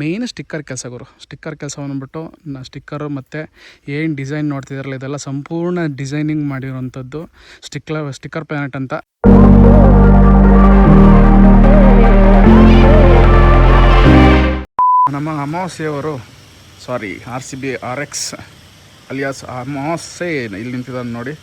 Main sticker ಕೆಲಸ ಗುರು. Sticker ಕೆಲಸ ಬಿಟ್ಟು ನಾ ಸ್ಟಿಕ್ಕರು ಮತ್ತು ಏನು ಡಿಸೈನ್ ನೋಡ್ತಿದ್ದಾರಲ್ಲ ಇದೆಲ್ಲ ಸಂಪೂರ್ಣ ಡಿಸೈನಿಂಗ್ ಮಾಡಿರೋವಂಥದ್ದು ಸ್ಟಿಕ್ಲ ಸ್ಟಿಕ್ಕರ್ ಪ್ಲಾನೆಟ್ ಅಂತ. ನಮ್ಮ ಅಮಾವಾಸ್ಯೆಯವರು sorry R C B R X alias Amavasya ಇಲ್ಲಿ ನಿಂತಿದ್ದಾನೆ ನೋಡಿ.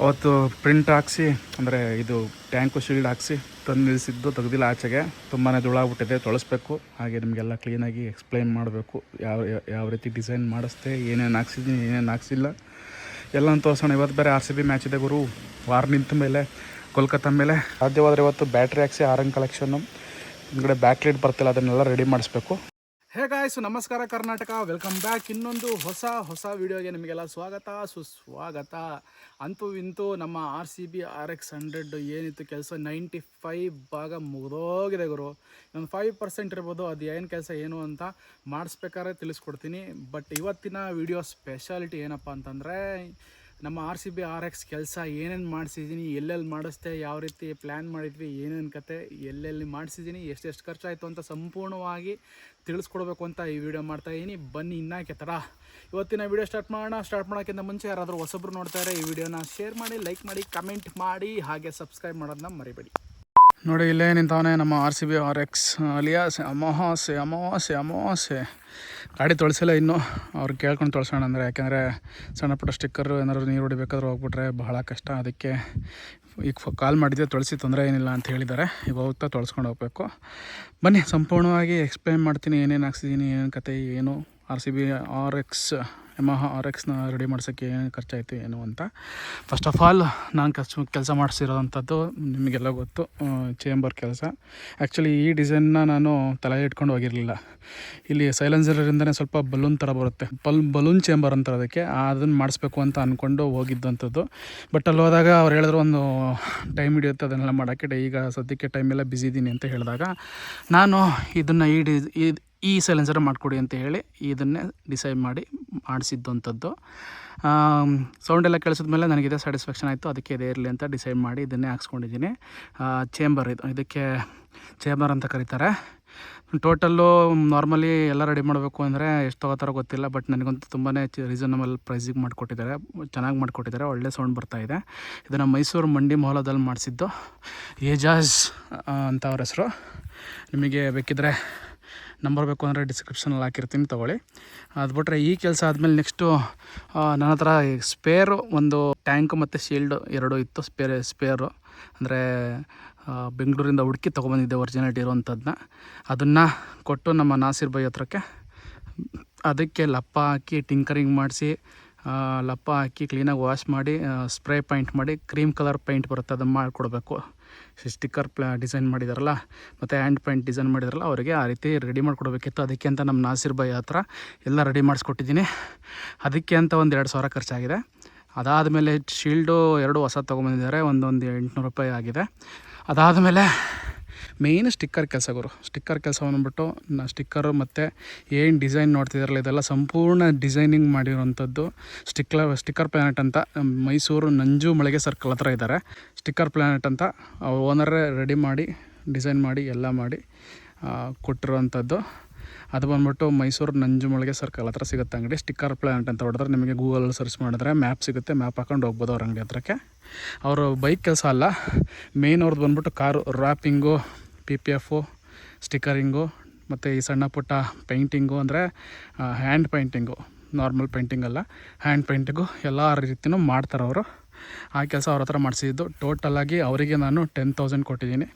ಅವತ್ತು ಪ್ರಿಂಟ್ ಹಾಕ್ಸಿ, ಅಂದರೆ ಇದು ಟ್ಯಾಂಕು ಶೀಲ್ಡ್ ಹಾಕ್ಸಿ ತಂದು ನಿಲ್ಲಿಸಿದ್ದು, ತೆಗ್ದಿಲ್ಲ ಆಚೆಗೆ. ತುಂಬಾ ದುಳಾಗ್ಬಿಟ್ಟಿದೆ ತೊಳಸ್ಬೇಕು. ಹಾಗೆ ನಿಮಗೆಲ್ಲ ಕ್ಲೀನಾಗಿ ಎಕ್ಸ್ಪ್ಲೈನ್ ಮಾಡಬೇಕು. ಯಾವ, ಯಾವ- ರೀತಿ ಡಿಸೈನ್ ಮಾಡಿಸ್ದೆ, ಏನೇನು ಹಾಕ್ಸಿದ್ದೀನಿ ಏನೇನು ಹಾಕ್ಸಿಲ್ಲ. ಎಲ್ಲ ತೋರಿಸೋಣ. ಇವತ್ತು ಬೇರೆ ಆರ್ ಸಿ ಬಿ ಮ್ಯಾಚ್ ಇದೆ ಗುರು. ವಾರ ನಿಂತ ಮೇಲೆ ಕೋಲ್ಕತ್ತಾ ಮೇಲೆ. ಸಾಧ್ಯವಾದರೆ ಇವತ್ತು ಬ್ಯಾಟ್ರಿ ಹಾಕ್ಸಿ ಆರಂಗ್ ಕಲೆಕ್ಷನ್ನು ಹಿಂದ್ಗಡೆ ಬ್ಯಾಕ್ ಲೈಟ್ ಬರ್ತಿಲ್ಲ ಅದನ್ನೆಲ್ಲ ರೆಡಿ ಮಾಡಿಸ್ಬೇಕು. ಹೇ ಗಾಯ್ಸು ನಮಸ್ಕಾರ ಕರ್ನಾಟಕ. ವೆಲ್ಕಮ್ ಬ್ಯಾಕ್ ಇನ್ನೊಂದು ಹೊಸ ಹೊಸ ವಿಡಿಯೋಗೆ ನಿಮಗೆಲ್ಲ ಸ್ವಾಗತ, ಸುಸ್ವಾಗತ. ಅಂತೂ ಇಂತೂ ನಮ್ಮ R C B R X hundred ಏನಿತ್ತು ಕೆಲಸ? ನೈಂಟಿ ಫೈವ್ ಭಾಗ ಮುಗಿದೋಗಿದೆ ಗುರು. ಒಂದು ಫೈವ್ ಪರ್ಸೆಂಟ್ ಇರ್ಬೋದು, ಅದು ಏನು ಕೆಲಸ, ಏನು ಅಂತ ಮಾಡಿಸ್ಬೇಕಾದ್ರೆ ತಿಳಿಸ್ಕೊಡ್ತೀನಿ. ಬಟ್ ಇವತ್ತಿನ ವಿಡಿಯೋ ಸ್ಪೆಷಾಲಿಟಿ ಏನಪ್ಪ ಅಂತಂದರೆ ನಮ್ಮ R C B, R X ಕೆಲಸ ಏನೇನು ಮಾಡಿಸಿದ್ದೀನಿ ಎಲ್ಲೆಲ್ಲಿ ಮಾಡಿಸ್ದೆ, ಯಾವ ರೀತಿ ಪ್ಲ್ಯಾನ್ ಮಾಡಿದ್ವಿ, ಏನೇನು ಕತೆ, ಎಲ್ಲೆಲ್ಲಿ ಮಾಡಿಸಿದ್ದೀನಿ ಎಷ್ಟೆಷ್ಟು ಖರ್ಚಾಯಿತು ಅಂತ ಸಂಪೂರ್ಣವಾಗಿ ತಿಳಿಸ್ಕೊಡ್ಬೇಕು ಅಂತ ಈ ವಿಡಿಯೋ ಮಾಡ್ತಾಯಿದ್ದೀನಿ ಬನ್ನಿ ಇನ್ನಾಕೆ ಥರ ಇವತ್ತಿನ ವಿಡಿಯೋ ಸ್ಟಾರ್ಟ್ ಮಾಡೋಣ. ಸ್ಟಾರ್ಟ್ ಮಾಡೋಕ್ಕಿಂತ ಮುಂಚೆ ಯಾರಾದರೂ ಹೊಸಬ್ರು ನೋಡ್ತಾರೆ ಈ ವಿಡಿಯೋನ ಶೇರ್ ಮಾಡಿ ಲೈಕ್ ಮಾಡಿ ಕಮೆಂಟ್ ಮಾಡಿ, ಹಾಗೆ ಸಬ್ಸ್ಕ್ರೈಬ್ ಮಾಡೋದನ್ನ ಮರಿಬೇಡಿ. ನೋಡಿ, ಇಲ್ಲೇ ನಿಂತವನೇ ನಮ್ಮ R C B R X ಅಲಿಯಾಸೆ Amavasya Amavasya ಅಮಾವಾಸ್ಯೆ ಗಾಡಿ ತೊಳಸಿಲ್ಲ ಇನ್ನೂ. ಅವ್ರು ಕೇಳ್ಕೊಂಡು ತೊಳ್ಸೋಣ ಅಂದರೆ, ಯಾಕೆಂದರೆ ಸಣ್ಣ ಪುಟ್ಟ ಸ್ಟಿಕ್ಕರು ಏನಾದ್ರು ನೀರು ಹೊಡಿಬೇಕಾದ್ರೂ ಹೋಗ್ಬಿಟ್ರೆ ಬಹಳ ಕಷ್ಟ. ಅದಕ್ಕೆ ಈಗ ಕಾಲ್ ಮಾಡಿದ್ದೆ, ತೊಳಸಿ ತೊಂದರೆ ಏನಿಲ್ಲ ಅಂತ ಹೇಳಿದ್ದಾರೆ. ಈಗ ಹೋಗ್ತಾ ತೊಳ್ಸ್ಕೊಂಡು ಹೋಗ್ಬೇಕು. ಬನ್ನಿ, ಸಂಪೂರ್ಣವಾಗಿ ಎಕ್ಸ್ಪ್ಲೈನ್ ಮಾಡ್ತೀನಿ, ಏನೇನು ಹಾಕ್ಸಿದ್ದೀನಿ ಏನೇನು ಕತೆ, ಏನು. R C B R X Yamaha R ಎಕ್ಸ್ನ ರೆಡಿ ಮಾಡ್ಸೋಕ್ಕೆ ಏನು ಖರ್ಚಾಯಿತು ಏನು ಅಂತ. ಫಸ್ಟ್ ಆಫ್ ಆಲ್ ನಾನು ಕಸ್ ಕೆಲಸ ಮಾಡಿಸಿರೋವಂಥದ್ದು ನಿಮಗೆಲ್ಲ ಗೊತ್ತು ಚೇಂಬರ್ ಕೆಲಸ. ಆ್ಯಕ್ಚುಲಿ ಈ ಡಿಸೈನ್ನ ನಾನು ತಲೆ ಇಟ್ಕೊಂಡು ಹೋಗಿರಲಿಲ್ಲ. ಇಲ್ಲಿ ಸೈಲೆನ್ಸರಿಂದನೇ ಸ್ವಲ್ಪ ಬಲೂನ್ ಥರ ಬರುತ್ತೆ. ಬಲ್ ಬಲೂನ್ ಚೇಂಬರ್ ಅಂತ ಅದಕ್ಕೆ, ಅದನ್ನು ಮಾಡಿಸ್ಬೇಕು ಅಂತ ಅಂದ್ಕೊಂಡು ಹೋಗಿದ್ದಂಥದ್ದು. ಬಟ್ ಅಲ್ಲಿ ಹೋದಾಗ ಅವ್ರು ಹೇಳಿದ್ರು, ಒಂದು ಟೈಮ್ ಹಿಡಿಯುತ್ತೆ, ಅದನ್ನೆಲ್ಲ ಮಾಡೋಕ್ಕೆ. ಈಗ ಸದ್ಯಕ್ಕೆ ಟೈಮೆಲ್ಲ ಬ್ಯುಸಿ ಇದ್ದೀನಿ ಅಂತ ಹೇಳಿದಾಗ, ನಾನು ಇದನ್ನು ಈ ಡಿ ಈ- ಸೈಲೆನ್ಸರ್ ಮಾಡಿಕೊಡಿ ಅಂತ ಹೇಳಿ ಇದನ್ನೇ ಡಿಸೈಡ್ ಮಾಡಿ ಮಾಡಿಸಿದ್ದಂಥದ್ದು. ಸೌಂಡ್ ಎಲ್ಲ ಕೇಳಿಸಿದ ಮೇಲೆ ಇದೇ ಸ್ಯಾಟಿಸ್ಫ್ಯಾಕ್ಷನ್ ಆಯಿತು. ಅದಕ್ಕೆ ಇದೇ ಇರಲಿ ಅಂತ ಡಿಸೈಡ್ ಮಾಡಿ ಇದನ್ನೇ ಹಾಕ್ಸ್ಕೊಂಡಿದ್ದೀನಿ. ಚೇಂಬರ್ ಇದು, ಇದಕ್ಕೆ ಚೇಂಬರ್ ಅಂತ ಕರೀತಾರೆ. ಟೋಟಲ್ಲು ನಾರ್ಮಲಿ ಎಲ್ಲ ರೆಡಿ ಮಾಡಬೇಕು ಅಂದರೆ ಎಷ್ಟು ತೊಗೋತಾರೋ ಗೊತ್ತಿಲ್ಲ ಬಟ್ ನನಗಂತೂ ತುಂಬಾ ರೀಸನಬಲ್ ಪ್ರೈಸಿಗೆ ಮಾಡಿಕೊಟ್ಟಿದ್ದಾರೆ. ಚೆನ್ನಾಗಿ ಮಾಡಿಕೊಟ್ಟಿದ್ದಾರೆ. ಒಳ್ಳೆ ಸೌಂಡ್ ಬರ್ತಾ ಇದೆ. ಇದನ್ನು ಮೈಸೂರು ಮಂಡಿ ಮೊಹಲದಲ್ಲಿ ಮಾಡಿಸಿದ್ದು. ಏಜಾಜ್ ಅಂತ ಅವ್ರ ಹೆಸರು. ನಿಮಗೆ ಬೇಕಿದ್ದರೆ ನಂಬರ್ ಬೇಕು ಅಂದರೆ ಡಿಸ್ಕ್ರಿಪ್ಷನಲ್ಲಿ ಹಾಕಿರ್ತೀನಿ, ತೊಗೊಳ್ಳಿ. ಅದು ಬಿಟ್ಟರೆ ಈ ಕೆಲಸ ಆದಮೇಲೆ ನೆಕ್ಸ್ಟು ನನ್ನ ಹತ್ರ ಸ್ಪೇರು ಒಂದು ಟ್ಯಾಂಕ್ ಮತ್ತು ಶೀಲ್ಡು ಎರಡು ಇತ್ತು ಸ್ಪೇರ್ ಸ್ಪೇರು ಅಂದರೆ ಬೆಂಗಳೂರಿಂದ ಹುಡುಕಿ ತೊಗೊಬಂದಿದ್ದೆ ಒರಿಜಿನಲ್ಟಿ ಇರುವಂಥದ್ದನ್ನ ಅದನ್ನು ಕೊಟ್ಟು ನಮ್ಮ ನಾಸಿರ್ ಬೈ ಹತ್ರಕ್ಕೆ, ಅದಕ್ಕೆ ಲಪ್ಪ ಹಾಕಿ ಟಿಂಕರಿಂಗ್ ಮಾಡಿಸಿ ಲಪ್ಪ ಹಾಕಿ ಕ್ಲೀನಾಗಿ ವಾಶ್ ಮಾಡಿ ಸ್ಪ್ರೇ ಪೈಂಟ್ ಮಾಡಿ ಕ್ರೀಮ್ ಕಲರ್ ಪೈಂಟ್ ಬರುತ್ತೆ, ಅದನ್ನು ಮಾಡಿಕೊಡ್ಬೇಕು. ಸ್ಟಿಕ್ಕರ್ ಪ್ಲ ಡಿಸೈನ್ ಮಾಡಿದಾರಲ್ಲ, ಮತ್ತು ಹ್ಯಾಂಡ್ ಪೈಂಟ್ ಡಿಸೈನ್ ಮಾಡಿದಾರಲ್ಲ, ಅವರಿಗೆ ಆ ರೀತಿ ರೆಡಿ ಮಾಡಿಕೊಡ್ಬೇಕಿತ್ತು. ಅದಕ್ಕೆ ಅಂತ ನಮ್ಮ ನಾಸಿರ್ ಬೈ ಹತ್ರ ಎಲ್ಲ ರೆಡಿ ಮಾಡಿಸ್ಕೊಟ್ಟಿದ್ದೀನಿ. ಅದಕ್ಕೆ ಅಂತ ಒಂದು ಎರಡು ಸಾವಿರ ಖರ್ಚಾಗಿದೆ. ಅದಾದಮೇಲೆ ಶೀಲ್ಡು ಎರಡು ಹೊಸ ತೊಗೊಂಬಂದಿದ್ದಾರೆ. ಒಂದೊಂದು ಎಂಟುನೂರು ರೂಪಾಯಿ ಆಗಿದೆ. ಅದಾದಮೇಲೆ ಮೇಯ್ನ್ ಸ್ಟಿಕ್ಕರ್ ಕೆಲಸ ಗುರು ಸ್ಟಿಕ್ಕರ್ ಕೆಲಸ ಬಂದ್ಬಿಟ್ಟು ನಾ ಸ್ಟಿಕ್ಕರು ಮತ್ತು ಏನು ಡಿಸೈನ್ ನೋಡ್ತಿದ್ದಾರಲ್ಲ ಇದೆಲ್ಲ ಸಂಪೂರ್ಣ ಡಿಸೈನಿಂಗ್ ಮಾಡಿರೋಂಥದ್ದು ಸ್ಟಿಕ್ಲ ಸ್ಟಿಕ್ಕರ್ ಪ್ಲಾನೆಟ್ ಅಂತ ಮೈಸೂರು ನಂಜು ಮಳೆಗೆ ಸರ್ಕಲ್ ಹತ್ರ ಇದ್ದಾರೆ ಸ್ಟಿಕ್ಕರ್ ಪ್ಲಾನೆಟ್ ಅಂತ ಓನರೇ ರೆಡಿ ಮಾಡಿ ಡಿಸೈನ್ ಮಾಡಿ, ಎಲ್ಲ ಮಾಡಿ ಕೊಟ್ಟಿರುವಂಥದ್ದು. ಅದು ಬಂದ್ಬಿಟ್ಟು ಮೈಸೂರು ನಂಜು ನಂಜುಮಳಿಗೆ ಸರ್ಕಲ್ ಹತ್ರ ಸಿಗುತ್ತೆ ಅಂಗಡಿ. ಸ್ಟಿಕ್ಕರ್ ಪ್ಲಾನೆಟ್ ಅಂತ ಹೊಡೆದ್ರೆ ನಿಮಗೆ ಗೂಗಲಲ್ಲಿ ಸರ್ಚ್ ಮಾಡಿದ್ರೆ ಮ್ಯಾಪ್ ಸಿಗುತ್ತೆ ಮ್ಯಾಪ್ ಹಾಕೊಂಡು ಹೋಗ್ಬೋದು ಅವ್ರ ಅಂಗಡಿ ಹತ್ರಕ್ಕೆ. ಅವರು ಬೈಕ್ ಕೆಲಸ ಅಲ್ಲ ಮೇಯ್ನ್ ಅವ್ರದ್ದು ಬಂದ್ಬಿಟ್ಟು car wrapping P P F stickering ಮತ್ತು ಈ ಸಣ್ಣ ಪುಟ್ಟ ಪೇಂಟಿಂಗು ಅಂದರೆ ಹ್ಯಾಂಡ್ ಪೇಂಟಿಂಗು ನಾರ್ಮಲ್ ಪೇಂಟಿಂಗ್ ಅಲ್ಲ. ಹ್ಯಾಂಡ್ ಪೇಂಟಿಂಗು ಎಲ್ಲ ರೀತಿಯೂ ಮಾಡ್ತಾರೆ ಅವರು. ಆ ಕೆಲಸ ಅವ್ರ ಹತ್ರ ಮಾಡಿಸಿದ್ದು. ಟೋಟಲಾಗಿ ಅವರಿಗೆ ನಾನು ಟೆನ್ ತೌಸಂಡ್ ಕೊಟ್ಟಿದ್ದೀನಿ.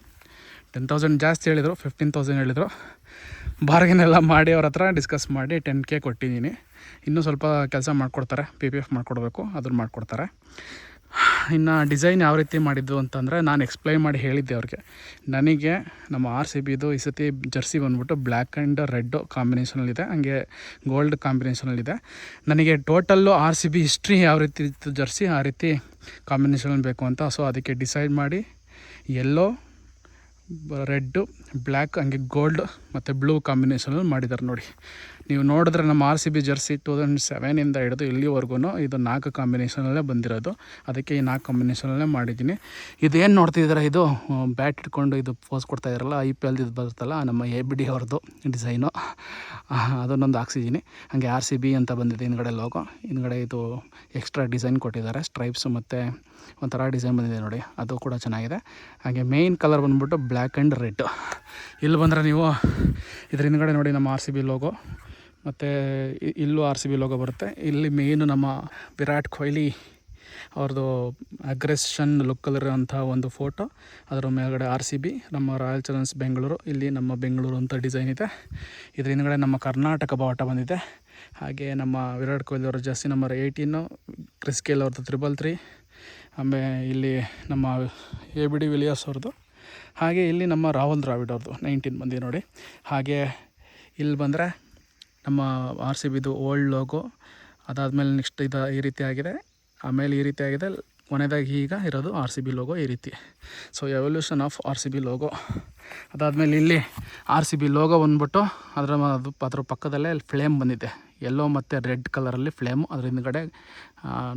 ಟೆನ್ ತೌಸಂಡ್ ಜಾಸ್ತಿ ಹೇಳಿದರು ಫಿಫ್ಟೀನ್ ತೌಸಂಡ್ ಹೇಳಿದರು. ಬಾರ್ಗೇನ್ ಎಲ್ಲ ಮಾಡಿ ಅವ್ರ ಹತ್ರ ಡಿಸ್ಕಸ್ ಮಾಡಿ ಟೆನ್ ಕೆ ಕೊಟ್ಟಿದ್ದೀನಿ. ಇನ್ನೂ ಸ್ವಲ್ಪ ಕೆಲಸ ಮಾಡಿಕೊಡ್ತಾರೆ ಪಿ ಪಿ ಎಫ್ ಮಾಡಿಕೊಡ್ಬೇಕು ಅದನ್ನು ಮಾಡಿಕೊಡ್ತಾರೆ. ಇನ್ನು ಡಿಸೈನ್ ಯಾವ ರೀತಿ ಮಾಡಿದ್ದು ಅಂತಂದರೆ ನಾನು ಎಕ್ಸ್ಪ್ಲೈನ್ ಮಾಡಿ ಹೇಳಿದ್ದೆ ಅವ್ರಿಗೆ. ನನಗೆ ನಮ್ಮ ಆರ್ ಸಿ ಬಿದು ಈ ಸತಿ ಜರ್ಸಿ ಬಂದ್ಬಿಟ್ಟು ಬ್ಲ್ಯಾಕ್ ಆ್ಯಂಡ್ ರೆಡ್ಡು ಕಾಂಬಿನೇಷನಲ್ಲಿದೆ ಹಂಗೆ ಗೋಲ್ಡ್ ಕಾಂಬಿನೇಷನಲ್ಲಿದೆ ನನಗೆ total R C B history ಯಾವ ರೀತಿ ಇತ್ತು ಜರ್ಸಿ, ಆ ರೀತಿ ಕಾಂಬಿನೇಷನಲ್ಲಿ ಬೇಕು ಅಂತ. ಸೊ ಅದಕ್ಕೆ ಡಿಸೈಡ್ ಮಾಡಿ ಎಲ್ಲೋ ರೆಡ್ಡು ಬ್ಲ್ಯಾಕ್ ಹಂಗೆ ಗೋಲ್ಡ್ ಮತ್ತು ಬ್ಲೂ ಕಾಂಬಿನೇಷನಲ್ಲಿ ಮಾಡಿದ್ದಾರೆ ನೋಡಿ. ನೀವು ನೋಡಿದ್ರೆ ನಮ್ಮ R C B jersey two thousand ಸೆವೆನಿಂದ ಹಿಡಿದು ಇಲ್ಲಿವರೆಗೂ ಇದು ನಾಲ್ಕು ಕಾಂಬಿನೇಷನಲ್ಲೇ ಬಂದಿರೋದು. ಅದಕ್ಕೆ ಈ ನಾಲ್ಕು ಕಾಂಬಿನೇಷನಲ್ಲೇ ಮಾಡಿದ್ದೀನಿ. ಇದೇನು ನೋಡ್ತಿದ್ದೀರಾ ಇದು? ಬ್ಯಾಟ್ ಇಟ್ಕೊಂಡು ಇದು ಪೋಸ್ ಕೊಡ್ತಾ ಇದ್ದಾರಲ್ಲ ಐ ಪಿ ಎಲ್ದು ಇದು ಬರುತ್ತಲ್ಲ, ನಮ್ಮ ಎ ಬಿ ಡಿ ಅವ್ರದ್ದು ಡಿಸೈನು ಅದನ್ನೊಂದು ಹಾಕ್ಸಿದ್ದೀನಿ. ಹಾಗೆ ಆರ್ ಸಿ ಬಿ ಅಂತ ಬಂದಿದೆ ಹಿಂದ್ಗಡೆ ಲೋಗೋ ಹಿಂದ್ಗಡೆ ಇದು ಎಕ್ಸ್ಟ್ರಾ ಡಿಸೈನ್ ಕೊಟ್ಟಿದ್ದಾರೆ ಸ್ಟ್ರೈಪ್ಸು ಮತ್ತು ಒಂಥರ ಡಿಸೈನ್ ಬಂದಿದೆ ನೋಡಿ, ಅದು ಕೂಡ ಚೆನ್ನಾಗಿದೆ. ಹಾಗೆ ಮೇಯ್ನ್ ಕಲರ್ ಬಂದ್ಬಿಟ್ಟು ಬ್ಲ್ಯಾಕ್ ಆ್ಯಂಡ್ ರೆಡ್ ಇಲ್ಲಿ ಬಂದರೆ ನೀವು, ಇದ್ರ ಹಿಂದ್ಗಡೆ ನೋಡಿ ನಮ್ಮ ಆರ್ ಸಿ ಬಿ ಲೋಗೋ ಮತ್ತು ಇಲ್ಲೂ ಆರ್ ಸಿ ಬಿ ಲೋಗೋ ಬರುತ್ತೆ. ಇಲ್ಲಿ ಮೇಯ್ನು ನಮ್ಮ ವಿರಾಟ್ ಕೊಹ್ಲಿ ಅವ್ರದ್ದು ಅಗ್ರೆಷನ್ ಲುಕ್ಕಲ್ಲಿರೋಂಥ ಒಂದು ಫೋಟೋ ಅದರ ಮೇಲ್ಗಡೆ ಆರ್ ಸಿ ಬಿ, ನಮ್ಮ ರಾಯಲ್ ಚಾಲೆಂಜರ್ಸ್ ಬೆಂಗಳೂರು, ಇಲ್ಲಿ ನಮ್ಮ ಬೆಂಗಳೂರು ಅಂತ ಡಿಸೈನ್ ಇದೆ. ಇದರ ಹಿಂದ್ಗಡೆ ನಮ್ಮ ಕರ್ನಾಟಕ ಬಾವುಟ ಬಂದಿದೆ. ಹಾಗೆ ನಮ್ಮ ವಿರಾಟ್ ಕೊಹ್ಲಿ ಅವರ jersey number eighteen Chris Gayle ಅವ್ರದ್ದು ತ್ರಿಬಲ್ ತ್ರೀ ಆಮೇಲೆ ಇಲ್ಲಿ ನಮ್ಮ ಎ ಬಿ ಡಿ ವಿಲಿಯರ್ಸ್ ಅವ್ರದ್ದು ಹಾಗೆ ಇಲ್ಲಿ ನಮ್ಮ ರಾಹುಲ್ ದ್ರಾವಿಡ್ ಅವ್ರದ್ದು ನೈನ್ಟೀನ್ ಬಂದಿದೆ ನೋಡಿ. ಹಾಗೆ ಇಲ್ಲಿ ಬಂದರೆ ನಮ್ಮ ಆರ್ ಸಿ ಬಿದು ಓಲ್ಡ್ ಲೋಗೋ, ಅದಾದಮೇಲೆ ನೆಕ್ಸ್ಟ್ ಇದು ಈ ರೀತಿ ಆಗಿದೆ. ಆಮೇಲೆ ಈ ರೀತಿ ಆಗಿದೆ. ಕೊನೆಯದಾಗಿ ಈಗ ಇರೋದು ಆರ್ ಸಿ ಬಿ ಲೋಗೋ ಈ ರೀತಿ. So evolution of R C B logo. ಅದಾದಮೇಲೆ ಇಲ್ಲಿ ಆರ್ ಸಿ ಬಿ ಲೋಗೋ ಬಂದ್ಬಿಟ್ಟು ಅದರ ಅದು ಅದ್ರ ಪಕ್ಕದಲ್ಲೇ ಫ್ಲೇಮ್ ಬಂದಿದೆ. ಎಲ್ಲೋ ಮತ್ತು ರೆಡ್ ಕಲರಲ್ಲಿ ಫ್ಲೇಮು. ಅದ್ರ ಹಿಂದ್ಗಡೆ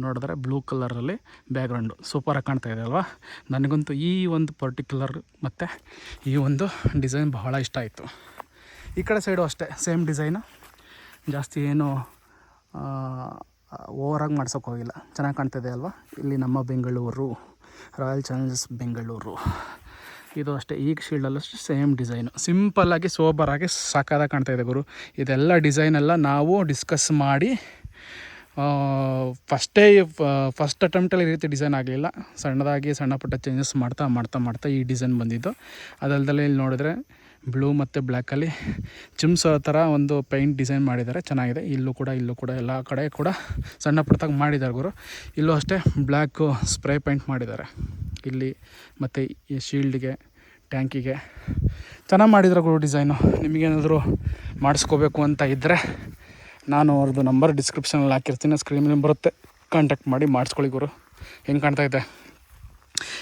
ನೋಡಿದ್ರೆ ಬ್ಲೂ ಕಲರಲ್ಲಿ ಬ್ಯಾಕ್ಗ್ರೌಂಡು ಸೂಪರಾಗಿ ಕಾಣ್ತಾ ಇದೆ ಅಲ್ವಾ? ನನಗಂತೂ ಈ ಒಂದು ಪರ್ಟಿಕ್ಯುಲರ್ ಮತ್ತು ಈ ಒಂದು ಡಿಸೈನ್ ಬಹಳ ಇಷ್ಟ ಆಯಿತು. ಈ ಕಡೆ ಸೈಡು ಅಷ್ಟೇ ಸೇಮ್ ಡಿಸೈನು ಜಾಸ್ತಿ ಏನು ಓವರಾಗಿ ಮಾಡ್ಸೋಕೆ ಹೋಗಿಲ್ಲ. ಚೆನ್ನಾಗಿ ಕಾಣ್ತಿದೆ ಅಲ್ವಾ? ಇಲ್ಲಿ ನಮ್ಮ ಬೆಂಗಳೂರು ರಾಯಲ್ ಚಾಲೆಂಜರ್ಸ್ ಬೆಂಗಳೂರು. ಇದು ಅಷ್ಟೇ, ಈಗ ಶೀಲ್ಡಲ್ಲೂ ಸೇಮ್ ಡಿಸೈನು ಸಿಂಪಲ್ಲಾಗಿ ಸೋಬರಾಗಿ ಸಾಕಾದಾಗ ಕಾಣ್ತಾ ಇದೆ ಗುರು. ಇದೆಲ್ಲ ಡಿಸೈನೆಲ್ಲ ನಾವು ಡಿಸ್ಕಸ್ ಮಾಡಿ ಫಸ್ಟೇ ಫಸ್ಟ್ ಅಟೆಂಪ್ಟಲ್ಲಿ ಈ ರೀತಿ ಡಿಸೈನ್ ಆಗಲಿಲ್ಲ. ಸಣ್ಣದಾಗಿ ಸಣ್ಣ ಪುಟ್ಟ ಚೇಂಜಸ್ ಮಾಡ್ತಾ ಮಾಡ್ತಾ ಮಾಡ್ತಾ ಈ ಡಿಸೈನ್ ಬಂದಿದ್ದು. ಅದಲ್ದಲ್ಲೇ ಇಲ್ಲಿ ನೋಡಿದ್ರೆ ಬ್ಲೂ ಮತ್ತು ಬ್ಲ್ಯಾಕಲ್ಲಿ ಚಿಮ್ಸೋ ಥರ ಒಂದು ಪೈಂಟ್ ಡಿಸೈನ್ ಮಾಡಿದ್ದಾರೆ. ಚೆನ್ನಾಗಿದೆ. ಇಲ್ಲೂ ಕೂಡ ಇಲ್ಲೂ ಕೂಡ ಎಲ್ಲ ಕಡೆ ಕೂಡ ಸಣ್ಣ ಪುಟ್ಟದಾಗಿ ಮಾಡಿದ್ದಾರೆ ಗುರು. ಇಲ್ಲೂ ಅಷ್ಟೇ ಬ್ಲ್ಯಾಕು ಸ್ಪ್ರೇ ಪೇಂಟ್ ಮಾಡಿದ್ದಾರೆ. ಇಲ್ಲಿ ಮತ್ತು ಈ ಶೀಲ್ಡ್ಗೆ ಟ್ಯಾಂಕಿಗೆ ಚೆನ್ನಾಗಿ ಮಾಡಿದ್ರು ಗುರು ಡಿಸೈನು. ನಿಮಗೇನಾದರೂ ಮಾಡಿಸ್ಕೋಬೇಕು ಅಂತ ಇದ್ದರೆ ನಾನು ಅವ್ರದ್ದು ನಂಬರ್ ಡಿಸ್ಕ್ರಿಪ್ಷನಲ್ಲಿ ಹಾಕಿರ್ತೀನಿ. ಸ್ಕ್ರೀನ್ ಮೇಲೆ ಬರುತ್ತೆ. ಕಾಂಟ್ಯಾಕ್ಟ್ ಮಾಡಿ ಮಾಡಿಸ್ಕೊಳ್ಳಿ ಗುರು. ಹೆಂಗೆ ಕಾಣ್ತಾ ಇದೆ?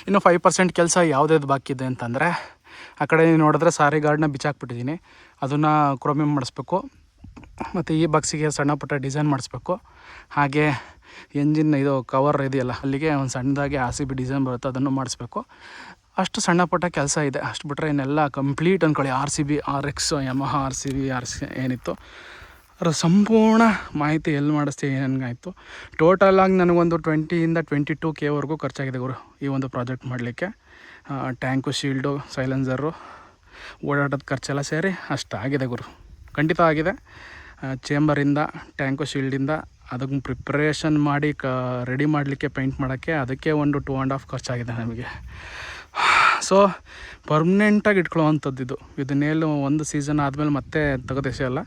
ಇನ್ನು ಫೈವ್ ಪರ್ಸೆಂಟ್ ಕೆಲಸ ಯಾವುದ್ಯಾವ್ದು ಬಾಕಿ ಇದೆ ಅಂತಂದರೆ ಆ ಕಡೆ ನೋಡಿದ್ರೆ ಸಾರಿ ಗಾರ್ಡ್ನ ಬಿಚ್ಚಾಕ್ಬಿಟ್ಟಿದ್ದೀನಿ. ಅದನ್ನು ಕ್ರೋಮಿಯಂ ಮಾಡಿಸ್ಬೇಕು. ಮತ್ತು ಈ ಬಾಕ್ಸಿಗೆ ಸಣ್ಣ ಪುಟ್ಟ ಡಿಸೈನ್ ಮಾಡಿಸ್ಬೇಕು. ಹಾಗೆ ಎಂಜಿನ್ ಇದು ಕವರ್ ಇದೆಯಲ್ಲ, ಅಲ್ಲಿಗೆ ಒಂದು ಸಣ್ಣದಾಗಿ ಆರ್ ಸಿ ಬಿ ಡಿಸೈನ್ ಬರುತ್ತೆ, ಅದನ್ನು ಮಾಡಿಸ್ಬೇಕು. ಅಷ್ಟು ಸಣ್ಣ ಪುಟ್ಟ ಕೆಲಸ ಇದೆ. ಅಷ್ಟು ಬಿಟ್ಟರೆ ಇನ್ನೆಲ್ಲ ಕಂಪ್ಲೀಟ್ ಅಂದ್ಕೊಳ್ಳಿ R C B, R X, Yamaha, R C B, R C ಏನಿತ್ತು. ಅದರ ಸಂಪೂರ್ಣ ಮಾಹಿತಿ ಎಲ್ಲಿ ಮಾಡಿಸ್ತೀವಿ ಏನೇನಾಯಿತು ಆಗಿ ನನಗೊಂದು ಟ್ವೆಂಟಿಯಿಂದ ಟ್ವೆಂಟಿ ಟು ಕೆವರೆಗೂ ಖರ್ಚಾಗಿದೆ ಗುರು ಈ ಒಂದು ಪ್ರಾಜೆಕ್ಟ್ ಮಾಡಲಿಕ್ಕೆ. ಟ್ಯಾಂಕು, ಶೀಲ್ಡು, ಸೈಲೆನ್ಸರು, ಓಡಾಟದ ಖರ್ಚೆಲ್ಲ ಸೇರಿ ಅಷ್ಟು ಆಗಿದೆ ಗುರು. ಖಂಡಿತ ಆಗಿದೆ. ಚೇಂಬರಿಂದ, ಟ್ಯಾಂಕು, ಶೀಲ್ಡಿಂದ ಅದಕ್ಕೆ ಪ್ರಿಪ್ರೇಷನ್ ಮಾಡಿ ಕ, ರೆಡಿ ಮಾಡಲಿಕ್ಕೆ, ಪೇಂಟ್ ಮಾಡೋಕ್ಕೆ ಅದಕ್ಕೆ ಒಂದು ಟೂ ಆ್ಯಂಡ್ ಹಾಫ್ ಖರ್ಚಾಗಿದೆ ನಮಗೆ. ಸೊ, ಪರ್ಮನೆಂಟಾಗಿ ಇಟ್ಕೊಳ್ಳೋವಂಥದ್ದು ಇದು. ಇದನ್ನೇನು ಒಂದು ಸೀಸನ್ ಆದಮೇಲೆ ಮತ್ತೆ ತೆಗೆದೆಸೆಯಲ್ಲ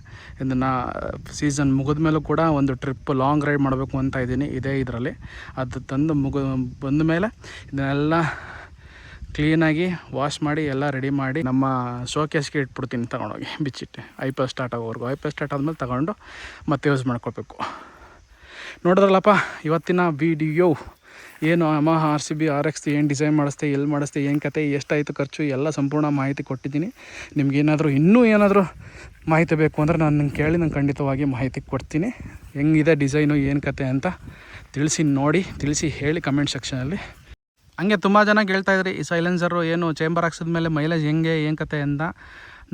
ಇದನ್ನು, ಸೀಸನ್ ಮುಗಿದ ಮೇಲೂ ಕೂಡ ಒಂದು ಟ್ರಿಪ್ ಲಾಂಗ್ ರೈಡ್ ಮಾಡಬೇಕು ಅಂತ ಇದ್ದೀನಿ. ಇದೇ ಇದರಲ್ಲಿ. ಅದು ತಂದು ಮುಗ ಬಂದ ಮೇಲೆ ಇದನ್ನೆಲ್ಲ ಕ್ಲೀನಾಗಿ ವಾಶ್ ಮಾಡಿ ಎಲ್ಲ ರೆಡಿ ಮಾಡಿ ನಮ್ಮ ಶೋಕೇಸ್ಗೆ ಇಟ್ಬಿಡ್ತೀನಿ ತಗೊಂಡೋಗಿ, ಬಿಚ್ಚಿಟ್ಟೆ. ಐ ಪಿ ಎಲ್ ಸ್ಟಾರ್ಟ್ ಆಗೋವರೆಗೂ. ಐ ಪಿ ಎಲ್ ಸ್ಟಾರ್ಟ್ ಆದಮೇಲೆ ತಗೊಂಡು ಮತ್ತೆ ಯೂಸ್ ಮಾಡ್ಕೊಳ್ಬೇಕು. ನೋಡಿದ್ರಲ್ಲಪ್ಪ, ಇವತ್ತಿನ ವಿಡಿಯೋ ಏನು ಅಮ್ಮ R C B R X ಏನು ಡಿಸೈನ್ ಮಾಡಿಸ್ತೆ ಎಲ್ಲಿ ಮಾಡಿಸ್ತೆ, ಏನು ಕತೆ, ಎಷ್ಟಾಯಿತು ಖರ್ಚು, ಎಲ್ಲ ಸಂಪೂರ್ಣ ಮಾಹಿತಿ ಕೊಟ್ಟಿದ್ದೀನಿ. ನಿಮಗೇನಾದರೂ ಇನ್ನೂ ಏನಾದರೂ ಮಾಹಿತಿ ಬೇಕು ಅಂದರೆ ನಾನು ನಿಮ್ಗೆ ಕೇಳಿ ನಾನು ಖಂಡಿತವಾಗಿ ಮಾಹಿತಿ ಕೊಡ್ತೀನಿ. ಹೆಂಗಿದೆ ಡಿಸೈನು ಏನು ಕತೆ ಅಂತ ತಿಳಿಸಿ ನೋಡಿ, ತಿಳಿಸಿ ಹೇಳಿ ಕಮೆಂಟ್ ಸೆಕ್ಷನಲ್ಲಿ ಹಂಗೆ ತುಂಬ ಜನ ಕೇಳ್ತಾ ಇದ್ರಿ, ಈ ಸೈಲೆನ್ಸರು ಏನು ಚೇಂಬರ್ ಹಾಕ್ಸಿದ್ಮೇಲೆ ಮೈಲೇಜ್ ಹೆಂಗೆ, ಏನು ಕತೆ ಅಂತ.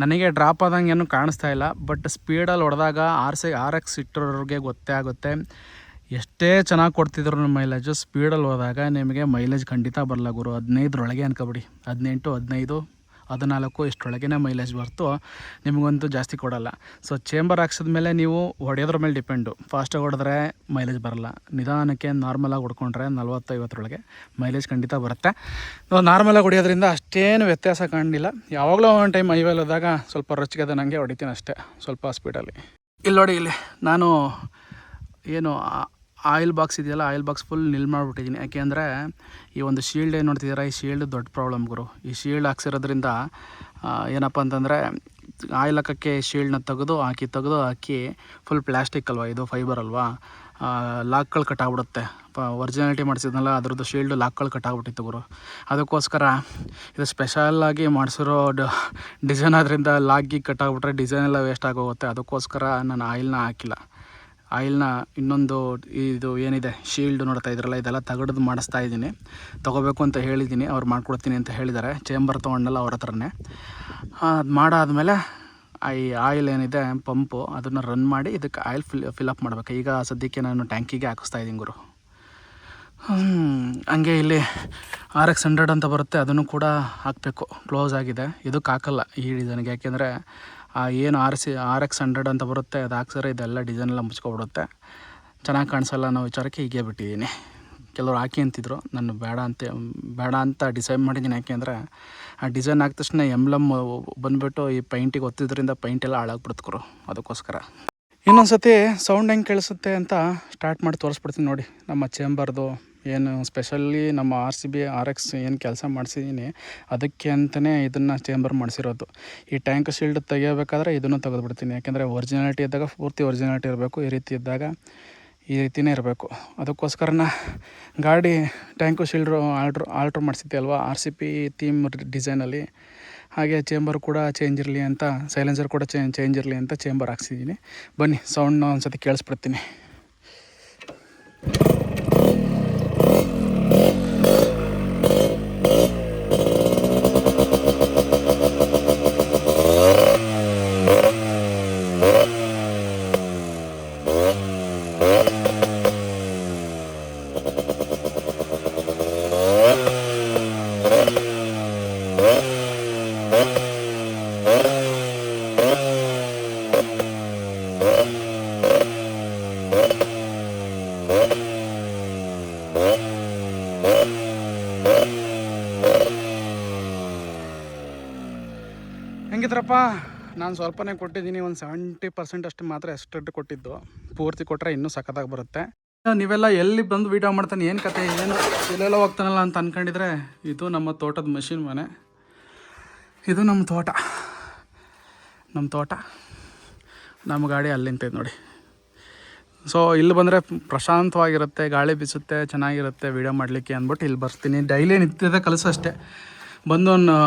ನನಗೆ ಡ್ರಾಪ್ ಆದಂಗೆ ಏನು ಕಾಣಿಸ್ತಾ ಇಲ್ಲ ಬಟ್ ಸ್ಪೀಡಲ್ಲಿ ಹೊಡೆದಾಗ ಆರ್ ಸಿ ಆರ್ ಎಕ್ಸ್ ಇಟ್ಟಿರೋರಿಗೆ ಗೊತ್ತೇ ಆಗುತ್ತೆ. ಎಷ್ಟೇ ಚೆನ್ನಾಗಿ ಕೊಡ್ತಿದ್ರು ಮೈಲೇಜು ಸ್ಪೀಡಲ್ಲಿ ಹೋದಾಗ ನಿಮಗೆ ಮೈಲೇಜ್ ಖಂಡಿತ ಬರಲ್ಲ ಗುರು. ಹದಿನೈದರೊಳಗೆ ಅನ್ಕೊಬಿಡಿ. ಹದಿನೆಂಟು, ಹದಿನೈದು ಹದಿನಾಲ್ಕು ಇಷ್ಟರೊಳಗೇ ಮೈಲೇಜ್ ಬರ್ತು ನಿಮಗಂತೂ ಜಾಸ್ತಿ ಕೊಡೋಲ್ಲ. ಸೊ ಚೇಂಬರ್ ಹಾಕ್ಸಿದ್ಮೇಲೆ ನೀವು ಹೊಡೆಯೋದ್ರ ಮೇಲೆ ಡಿಪೆಂಡು ಫಾಸ್ಟಾಗಿ ಹೊಡೆದ್ರೆ ಮೈಲೇಜ್ ಬರಲ್ಲ. ನಿಧಾನಕ್ಕೆ ನಾರ್ಮಲಾಗಿ ಹೊಡ್ಕೊಂಡ್ರೆ ನಲ್ವತ್ತೈವತ್ತರೊಳಗೆ ಮೈಲೇಜ್ ಖಂಡಿತ ಬರುತ್ತೆ. ನಾರ್ಮಲಾಗಿ ಹೊಡೆಯೋದ್ರಿಂದ ಅಷ್ಟೇನು ವ್ಯತ್ಯಾಸ ಕಾಣಲಿಲ್ಲ. ಯಾವಾಗಲೂ ಒಂದು ಟೈಮ್ ಐವೇಲ್ ಹೋದಾಗ ಸ್ವಲ್ಪ ರೊಚ್ಚಿಗೆದ ನನಗೆ ಹೊಡಿತೀನಿ ಅಷ್ಟೇ, ಸ್ವಲ್ಪ ಸ್ಪೀಡಲ್ಲಿ ಇಲ್ಲಿ ನೋಡಿ ಇಲ್ಲಿ ನಾನು ಏನು ಆಯಿಲ್ ಬಾಕ್ಸ್ ಇದೆಯಲ್ಲ, ಆಯಿಲ್ ಬಾಕ್ಸ್ ಫುಲ್ ನಿಲ್ ಮಾಡಿಬಿಟ್ಟಿದ್ದೀನಿ. ಯಾಕೆಂದರೆ ಈ ಒಂದು ಶೀಲ್ಡ್ ಏನು ನೋಡ್ತಿದ್ದೀರಾ, ಈ ಶೀಲ್ಡ್ ದೊಡ್ಡ ಪ್ರಾಬ್ಲಮ್ ಗುರು. ಈ ಶೀಲ್ಡ್ ಹಾಕ್ಸಿರೋದ್ರಿಂದ ಏನಪ್ಪ ಅಂತಂದರೆ ಆಯಿಲ್ ಹಾಕೋಕ್ಕೆ ಶೀಲ್ಡ್ನ ತೆಗೆದು, ಹಾಕಿ ತೆಗೆದು, ಹಾಕಿ ಫುಲ್ ಪ್ಲಾಸ್ಟಿಕ್ ಅಲ್ವಾ, ಇದು ಫೈಬರ್ ಅಲ್ವಾ ಲಾಕ್ಗಳು ಕಟ್ಟಾಗ್ಬಿಡುತ್ತೆ ಒರಿಜಿನಾಲಿಟಿ ಮಾಡಿಸಿದ್ನಲ್ಲ, ಅದ್ರದ್ದು ಶೀಲ್ಡ್ ಲಾಕ್ಗಳು ಕಟ್ಟಾಗ್ಬಿಟ್ಟಿತ್ತು ಗುರು. ಅದಕ್ಕೋಸ್ಕರ ಇದು ಸ್ಪೆಷಲಾಗಿ ಮಾಡಿಸಿರೋ ಡಿಸೈನ್ ಆದ್ರಿಂದ ಲಾಗಿ ಕಟ್ಟಾಗ್ಬಿಟ್ರೆ ಡಿಸೈನ್ ಎಲ್ಲ ವೇಸ್ಟ್ ಆಗೋಗುತ್ತೆ. ಅದಕ್ಕೋಸ್ಕರ ನಾನು ಆಯಿಲ್ನ ಹಾಕಿಲ್ಲ. ಆಯಿಲ್ನ ಇನ್ನೊಂದು ಇದು ಏನಿದೆ ಶೀಲ್ಡ್ ನೋಡ್ತಾ ಇದ್ರಲ್ಲ, ಇದೆಲ್ಲ ತಗಡ್ದು ಮಾಡಿಸ್ತಾ ಇದ್ದೀನಿ. ತೊಗೋಬೇಕು ಅಂತ ಹೇಳಿದ್ದೀನಿ, ಅವ್ರು ಮಾಡ್ಕೊಡ್ತೀನಿ ಅಂತ ಹೇಳಿದ್ದಾರೆ. ಚೇಂಬರ್ ತೊಗೊಂಡಲ್ಲ ಅವ್ರ ಹತ್ರನೇ. ಅದು ಮಾಡಾದಮೇಲೆ ಈ ಆಯಿಲ್ ಏನಿದೆ ಪಂಪು ಅದನ್ನು ರನ್ ಮಾಡಿ ಇದಕ್ಕೆ ಆಯಿಲ್ ಫಿಲ್ ಫಿಲಪ್ ಮಾಡಬೇಕು. ಈಗ ಸದ್ಯಕ್ಕೆ ನಾನು ಟ್ಯಾಂಕಿಗೆ ಹಾಕಿಸ್ತಾ ಇದ್ದೀನಿ ಗುರು. ಹಂಗೆ ಇಲ್ಲಿ ಆರ್ ಎಕ್ಸ್ ಹಂಡ್ರೆಡ್ ಅಂತ ಬರುತ್ತೆ, ಅದನ್ನು ಕೂಡ ಹಾಕಬೇಕು. ಕ್ಲೋಸ್ ಆಗಿದೆ. ಇದಕ್ಕೆ ಹಾಕಲ್ಲ ಈ ಡಿಸೈನ್ಗೆ ಯಾಕೆಂದರೆ ಏನು R C R X hundred ಅಂತ ಬರುತ್ತೆ, ಅದು ಹಾಕ್ಸಿದ್ರೆ ಇದೆಲ್ಲ ಡಿಸೈನ್ ಎಲ್ಲ ಮುಚ್ಕೊಬಿಡುತ್ತೆ. ಚೆನ್ನಾಗಿ ಕಾಣಿಸಲ್ಲ ಅನ್ನೋ ವಿಚಾರಕ್ಕೆ ಹೀಗೆ ಬಿಟ್ಟಿದ್ದೀನಿ. ಕೆಲವ್ರು ಹಾಕಿ ಅಂತಿದ್ರು, ನಾನು ಬೇಡ ಅಂತ ಬೇಡ ಅಂತ ಡಿಸೈಡ್ ಮಾಡಿದ್ದೀನಿ. ಯಾಕೆಂದರೆ ಆ ಡಿಸೈನ್ ಹಾಕಿದ ತಕ್ಷಣ ಎಂಬ್ಲಮ್ ಬಂದುಬಿಟ್ಟು ಈ ಪೈಂಟಿಗೆ ಒತ್ತಿದ್ರಿಂದ ಪೈಂಟೆಲ್ಲ ಹಾಳಾಗ್ಬಿಡ್ತು ಅದಕ್ಕೋಸ್ಕರ. ಇನ್ನೊಂದು ಸತಿ ಸೌಂಡ್ ಹೆಂಗೆ ಕೇಳಿಸುತ್ತೆ ಅಂತ ಸ್ಟಾರ್ಟ್ ಮಾಡಿ ತೋರಿಸ್ಬಿಡ್ತೀನಿ ನೋಡಿ. ನಮ್ಮ ಚೇಂಬರ್ದು ಏನು ಸ್ಪೆಷಲಿ ನಮ್ಮ R C B R X ಏನು ಕೆಲಸ ಮಾಡಿಸಿದ್ದೀನಿ ಅದಕ್ಕೆ ಅಂತಲೇ ಇದನ್ನು ಚೇಂಬರ್ ಮಾಡಿಸಿರೋದು. ಈ ಟ್ಯಾಂಕ್ ಶೀಲ್ಡ್ ತೆಗೆಯಬೇಕಾದ್ರೆ ಇದನ್ನು ತೆಗೆದುಬಿಡ್ತೀನಿ. ಯಾಕೆಂದರೆ ಒರಿಜಿನಾಲಿಟಿ ಇದ್ದಾಗ ಪೂರ್ತಿ ಒರಿಜಿನಾಲಿಟಿ ಇರಬೇಕು, ಈ ರೀತಿ ಇದ್ದಾಗ ಈ ರೀತಿಯೇ ಇರಬೇಕು. ಅದಕ್ಕೋಸ್ಕರನ ಗಾಡಿ ಟ್ಯಾಂಕು ಶೀಲ್ಡ್ರು ಆಲ್ಟ್ರ್ ಆಲ್ಟ್ರ್ ಮಾಡಿಸಿದ್ದೆ ಅಲ್ವಾ? ಆರ್ ಸಿ ಪಿ ಥೀಮ್ ಡಿಸೈನಲ್ಲಿ ಹಾಗೆ ಚೇಂಬರ್ ಕೂಡ ಚೇಂಜ್ ಇರಲಿ ಅಂತ ಸೈಲೆನ್ಸರ್ ಕೂಡ ಚೇಂಜ್ ಇರಲಿ ಅಂತ ಚೇಂಬರ್ ಹಾಕ್ಸಿದ್ದೀನಿ ಬನ್ನಿ ಸೌಂಡ್ ಒಂದು ಸತಿ ಕೇಳಿಸ್ಬಿಡ್ತೀನಿ. ಹೆಂಗಿದ್ರಪ್ಪ ನಾನು ಸ್ವಲ್ಪನೇ ಕೊಟ್ಟಿದ್ದೀನಿ, ಒಂದು ಸೆವೆಂಟಿ ಪರ್ಸೆಂಟ್ ಅಷ್ಟು ಮಾತ್ರ ಎಕ್ಸ್ಟ್ರಾ ಕೊಟ್ಟಿದ್ದು. ಪೂರ್ತಿ ಕೊಟ್ಟರೆ ಇನ್ನೂ ಸಖತ್ತಾಗಿ ಬರುತ್ತೆ. ನೀವೆಲ್ಲ ಎಲ್ಲಿ ಬಂದು ವೀಡಿಯೋ ಮಾಡ್ತಾನೆ, ಏನು ಕತೆ, ಏನು, ಎಲ್ಲೆಲ್ಲ ಹೋಗ್ತಾನಲ್ಲ ಅಂತ ಅಂದ್ಕೊಂಡಿದ್ರೆ ಇದು ನಮ್ಮ ತೋಟದ ಮಷಿನ್ ಮನೆ. ಇದು ನಮ್ಮ ತೋಟ. ನಮ್ಮ ತೋಟ. ನಮ್ಮ ಗಾಡಿ ಅಲ್ಲಿ ನಿಂತೈತೆ ನೋಡಿ. ಸೊ ಇಲ್ಲಿ ಬಂದರೆ ಪ್ರಶಾಂತವಾಗಿರುತ್ತೆ, ಗಾಳಿ ಬೀಸುತ್ತೆ, ಚೆನ್ನಾಗಿರುತ್ತೆ ವೀಡಿಯೋ ಮಾಡಲಿಕ್ಕೆ ಅಂದ್ಬಿಟ್ಟು ಇಲ್ಲಿ ಬರ್ತೀನಿ. ಡೈಲಿ ನಿತ್ಯದ ಕೆಲಸ ಅಷ್ಟೇ. ಬಂದು ಒಂದು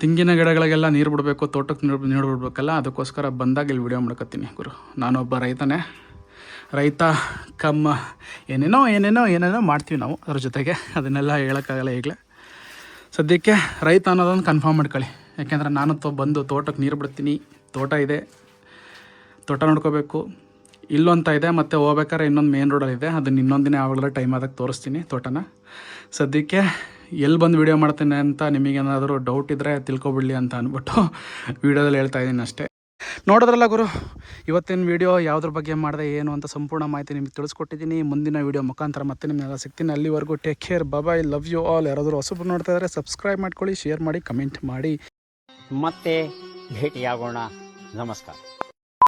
ತೆಂಗಿನ ಗಿಡಗಳಿಗೆಲ್ಲ ನೀರು ಬಿಡಬೇಕು, ತೋಟಕ್ಕೆ ನೀರು ನೀರು ಬಿಡಬೇಕಲ್ಲ, ಅದಕ್ಕೋಸ್ಕರ ಬಂದಾಗ ಇಲ್ಲಿ ವಿಡಿಯೋ ಮಾಡ್ಕೊತೀನಿ ಗುರು. ನಾನೊಬ್ಬ ರೈತನೇ. ರೈತ, ಕಮ್ಮ, ಏನೇನೋ ಏನೇನೋ ಏನೇನೋ ಮಾಡ್ತೀವಿ ನಾವು ಅದ್ರ ಜೊತೆಗೆ. ಅದನ್ನೆಲ್ಲ ಹೇಳೋಕ್ಕಾಗಲ್ಲ ಈಗಲೇ. ಸದ್ಯಕ್ಕೆ ರೈತ ಅನ್ನೋದೊಂದು ಕನ್ಫರ್ಮ್ ಮಾಡ್ಕೊಳ್ಳಿ. ಯಾಕೆಂದರೆ ನಾನು ತೊ ಬಂದು ತೋಟಕ್ಕೆ ನೀರು ಬಿಡ್ತೀನಿ, ತೋಟ ಇದೆ. ತೋಟ ನೋಡ್ಕೋಬೇಕು ಇಲ್ಲೊಂತ ಇದೆ, ಮತ್ತು ಹೋಗ್ಬೇಕಾದ್ರೆ ಇನ್ನೊಂದು ಮೇನ್ ರೋಡಲ್ಲಿದೆ ಅದನ್ನ ಇನ್ನೊಂದು ದಿನ ಯಾವಾಗಲೂ ಟೈಮ್ ಆದಾಗ ತೋರಿಸ್ತೀನಿ ತೋಟನ. ಸದ್ಯಕ್ಕೆ ಎಲ್ಲಿ ಬಂದು ವೀಡಿಯೋ ಮಾಡ್ತೇನೆ ಅಂತ ನಿಮಗೇನಾದರೂ ಡೌಟ್ ಇದ್ದರೆ ತಿಳ್ಕೊಬಿಡಲಿ ಅಂತ ಅಂದ್ಬಿಟ್ಟು ವೀಡಿಯೋದಲ್ಲಿ ಹೇಳ್ತಾ ಇದ್ದೀನಿ ಅಷ್ಟೇ. ನೋಡೋದ್ರಲ್ಲ ಗುರು, ಇವತ್ತಿನ ವೀಡಿಯೋ ಯಾವುದ್ರ ಬಗ್ಗೆ ಮಾಡಿದೆ, ಏನು ಅಂತ ಸಂಪೂರ್ಣ ಮಾಹಿತಿ ನಿಮಗೆ ತಿಳಿಸ್ಕೊಟ್ಟಿದ್ದೀನಿ. ಮುಂದಿನ ವೀಡಿಯೋ ಮುಖಾಂತರ ಮತ್ತೆ ನಿಮ್ಮೆಲ್ಲ ಸಿಗ್ತೀನಿ. ಅಲ್ಲಿವರೆಗೂ take care bye love you all ಯಾರಾದರೂ ಹೊಸಬ್ರು ನೋಡ್ತಾ ಇದ್ದಾರೆ ಸಬ್ಸ್ಕ್ರೈಬ್ ಮಾಡ್ಕೊಳ್ಳಿ ಶೇರ್ ಮಾಡಿ ಕಮೆಂಟ್ ಮಾಡಿ. ಮತ್ತೆ ಭೇಟಿಯಾಗೋಣ. ನಮಸ್ಕಾರ.